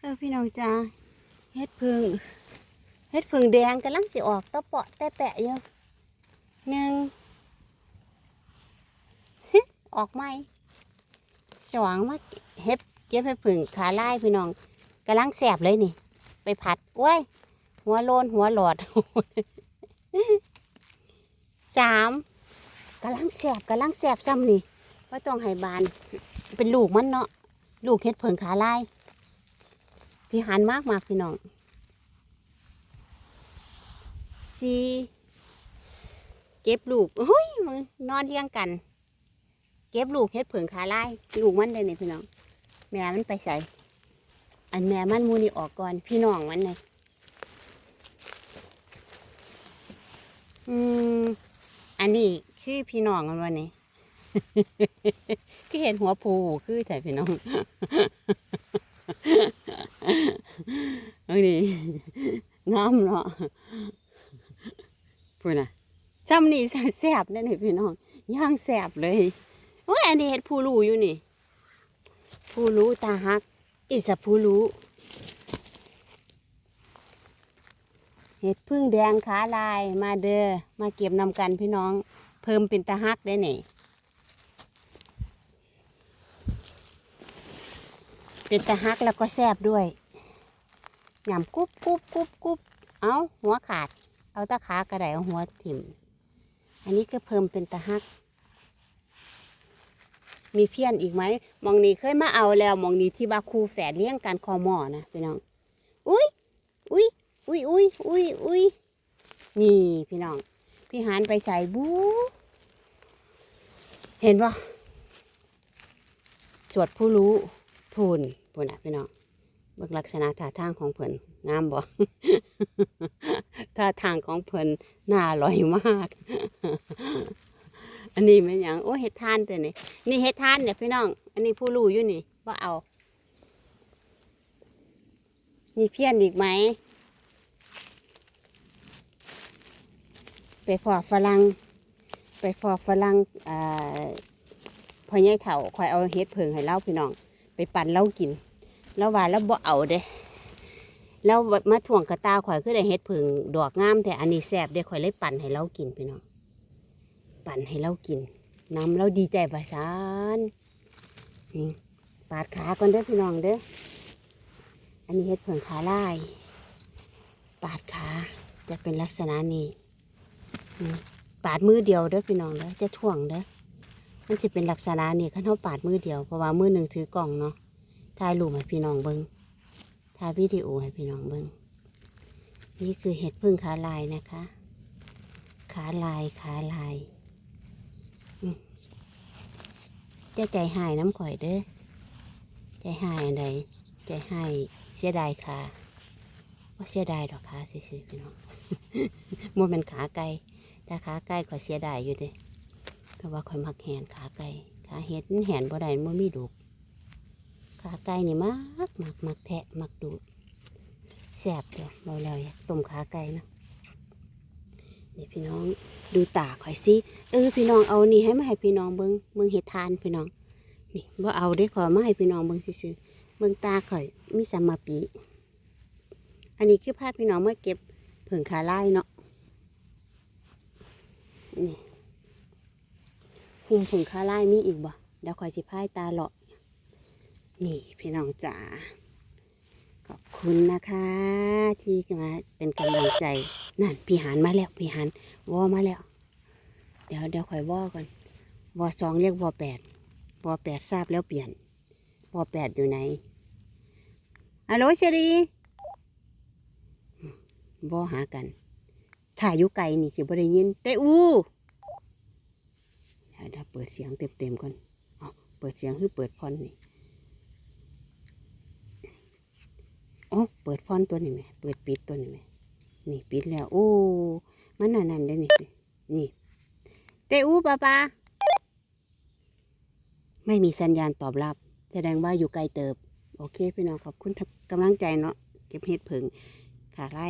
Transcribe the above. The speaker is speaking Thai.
เออพี่น้องจ้าเฮ็ดเพิงเฮ็ดเพิงแดงกำลังสิออกตะเปาะแต่แปะอยู่หนึ่งออกไหมสว่างมาเฮ็ดเก็บเฮ็ดเพิงขาไลายพี่น้องกำลังแสบเลยนี่ ไปผัดโอ้ย หัวโลนหัวหลอดสามกำลังแสบกำลังแสบซ้ำนี่ว่าต้องให้บานเป็นลูกมันเนาะลูกเฮ็ดเพิงขาไลาย พี่หันมากมากพี่น้องสีเก็บลูกเฮ้ยมึงนอนเลี้ยงกัน เก็บลูกเฮ็ดเผงขาไลายลูกมันได้เนี่ยพี่น้อง แม่มันไปใส่ อันแม่มันมูนี่ออกก่อน พี่น้องมันเลยอืมอันนี้คือพี่น้องมันวันนี้คือเห็นหัวผูคือแต่พี่น้อง อันนี้งามเนาะพูดนะจำนี่แสบได้เนี่ยพี่น้องย่างแสบเลยว่าอันนี้เห็ดผู้รู้อยู่นี่ ผู้รู้ตาฮัก อิสะผู้รู้ เห็ดพึ่งแดงขาลายมาเดอมาเก็บนำกันพี่น้อง เพิ่มเป็นตาฮักได้เนี่ย เป็นตาฮักแล้วก็แซบด้วยหยำกุ๊บกุ๊บกุ๊บกุ๊บเอาหัวขาด เอาตาขากระไดเอาหัวถิ่ม อันนี้ก็เพิ่มเป็นตาฮัก มีเพี้ยนอีกไหมมองนี้เคยมาเอาแล้วมองนี้ที่บาคูแฝดเลี้ยงกันคอหมอนะพี่น้อง อุ้ยอุ้ยอุ้ยอุ้ยอุ้ยอุ้ยนี่พี่น้อง พี่หานไปใส่บูเห็นปะสวดผู้รู้ พูนพูนอะพี่น้องเบิกลักษณะท่าทางของเพิ่นงามบ่ท่าทางของเพิ่นน่าอร่อยมาก อันนี้ม่นหยังโอ้เห็ดทานตัวนี้นี่เห็ดทานเนี่ยพี่น้อง อันนี้ผู้รู้อยู่นี่ว่าเอา มีเพี้ยนอีกไหมไปพอฝรั่งไปพอฝรั่งอ่าพอใหญ่เถ่าคอยเอาเห็ดเพิงให้เล่าพี่น้อง ไปปั่นเล่ากิน แล้วว่าแล้วบ่เอาเด้แล้วมาถ่วงกระตาข่อยคือได้เห็ดเพิงดอกงามแต่อันนี้แซบเด้ข่อยเลยปั่นให้เล่ากินพี่น้องปั่นให้เรากินน้ำเราดีใจประสานนี่ปาดขาก่อนเด้อพี่น้องเด้ออันนี้เฮ็ดเผิงขาลาย ปาดขาจะเป็นลักษณะนี้นี่ปาดมือเดียวเด้อพี่น้องเด้อจะถ่วงเด้อ มันจะเป็นลักษณะนี้ขั้นเขาปาดมือเดียวเพราะว่ามือหนึ่งถือกล่องเนาะถ่ายรูปให้พี่น้องเบิ้งถ่ายวิดีโอให้พี่น้องเบิ้งนี่คือเห็ดพึ่งขาลายนะคะ ขาลายขาลายจะใจหายน้ำข่อยเด้อใจหายอันใดใจหายเสียดายขาว่าเสียดายดอกขาสิสิพี่น้องมัวเป็นขาไก่แต่ขาไก่ข่อยเสียดายอยู่เด้ เพราะว่าข่อยมักแหนขาไก่ขาเห็ดแหนบ่ได้มันมีดุกขาไก่นี่มักมักมักแทะมักดูดแสบเดียวเราแล้วอยากต้มขาไก่นะนี่พี่น้องดูตาข่อยสิเออพี่น้องเอานี่ให้มาให้พี่น้องเบิงเบิ้งเห็ดทานพี่น้อง นี่ว่าเอาได้ขอมาให้พี่น้องเบิ้งซื่อเบิ้งตาข่อยมีสัมมาปีอันนี้คือภาพพี่น้องเมื่อเก็บเผิงขาไล่เนาะนี่ คุมเผิงขาไล่มีอีกบ่เดี๋ยวข่อยสิพายตาเลาะนี่พี่น้องจ๋าขอบคุณนะคะ ที่มาเป็นกำลังใจนั่นพี่หานมาแล้วพี่หานวอมาแล้ว เดี๋ยวเดี๋ยวข่อยวอก่อนวอสองเรียกวอแปดวอแปดทราบแล้วเปลี่ยนวอแปดอยู่ไหนฮัลโหลเชรีวอหากันถ้าอยู่ไกลนี่สิบ่ได้ยินเตอู เดี๋ยวเปิดเสียงเต็มๆก่อนอ๋อเปิดเสียงคือเปิดพอนนี่อ๋อเปิดพอนตัวนี้ไหมเปิดปิดตัวนี้ไหมนี่ปิดแล้ว โอ้ มันนั่นนั่นได้นี่ นี่ เตอูปาปาไม่มีสัญญาณตอบรับ แสดงว่าอยู่ไกลเติบ โอเค พี่น้องขอบคุณกกำลังใจเนาะ เก็บเห็ดผึ่งขาไล่